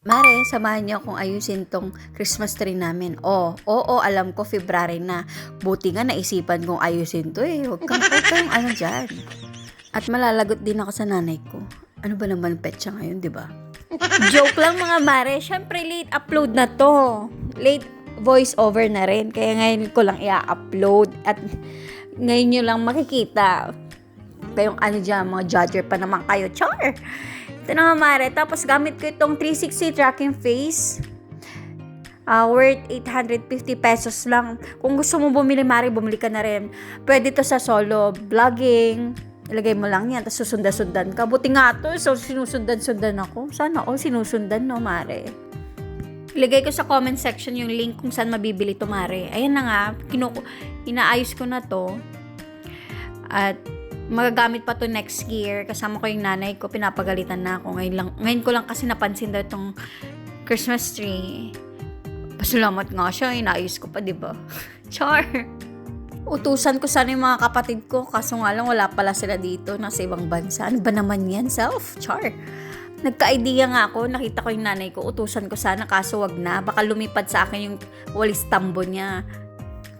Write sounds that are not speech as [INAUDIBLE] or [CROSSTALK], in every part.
Mare, samahan niyo akong ayusin tong Christmas tree namin. Oh, oo, alam ko, February na. Buti nga naisipan kong ayusin to eh. Huwag kang, huwag ano dyan. At malalagot din ako sa nanay ko. Ano ba naman petsa ngayon, di ba? Joke lang mga mare. Siyempre, late upload na to. Late voice over na rin. Kaya ngayon ko lang i-upload. At ngayon nyo lang makikita. Kayong ano dyan, mga judger pa naman kayo. Char! Ito na mare. Tapos gamit ko itong 360 tracking face. Ah, worth 850 pesos lang. Kung gusto mo bumili, mare, bumili ka na rin. Pwede to sa solo vlogging. Ilagay mo lang yan, tapos susundan-sundan ka. Buti nga to, so sinusundan-sundan ako. Sana all sinusundan, no, mare. Ilagay ko sa comment section yung link kung saan mabibili to, mare. Ayan na nga, kinuku- inaayos ko na to. At magagamit pa to next year. Kasama ko yung nanay ko, pinapagalitan na ako. Ngayon, lang, ngayon ko lang kasi napansin daw itong Christmas tree. Pasalamat nga siya, inaayos ko pa, di ba? [LAUGHS] Char! Utusan ko sana yung mga kapatid ko, kaso nga lang wala pala sila dito, nasa ibang bansa. Ano ba naman yan, self? Char! Nagka-idea nga ako, nakita ko yung nanay ko, utusan ko sana, kaso wag na. Baka lumipad sa akin yung walis tambo niya.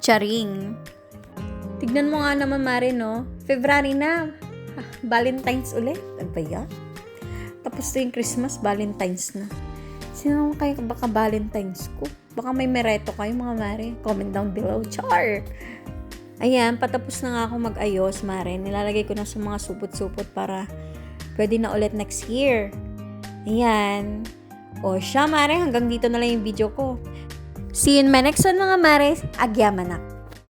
Charing. Tignan mo nga naman, Mare, no? February na. Ah, Valentine's ulit. Ano ba yan? Tapos to yung Christmas, Valentine's na. Sino kayo baka Valentine's ko? Baka may mereto kayo, mga Mare. Comment down below. Char! Ayan, patapos na nga ako mag-ayos, Mare. Nilalagay ko na sa mga supot-supot para pwede na ulit next year. Ayan. O siya, Mare. Hanggang dito na lang yung video ko. See you in my next one, mga Mare. Agyamanak.